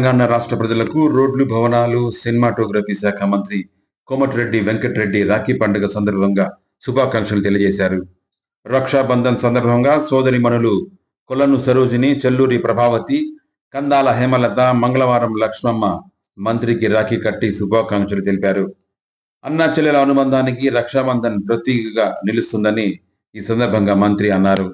తెలంగాణ రాష్ట్ర ప్రజలకు రోడ్లు భవనాలు సినిమాటోగ్రఫీ శాఖ మంత్రి కోమటిరెడ్డి వెంకటరెడ్డి రాఖీ పండుగ సందర్భంగా శుభాకాంక్షలు తెలియజేశారు. రక్షాబంధన్ సందర్భంగా సోదరి మనులు కొలను సరోజిని చెల్లూరి ప్రభావతి కందాల హేమలత మంగళవారం లక్ష్మమ్మ మంత్రికి రాఖీ కట్టి శుభాకాంక్షలు తెలిపారు. అన్నా చెల్లెల అనుబంధానికి రక్షాబంధన్ ప్రతీకగా నిలుస్తుందని ఈ సందర్భంగా మంత్రి అన్నారు.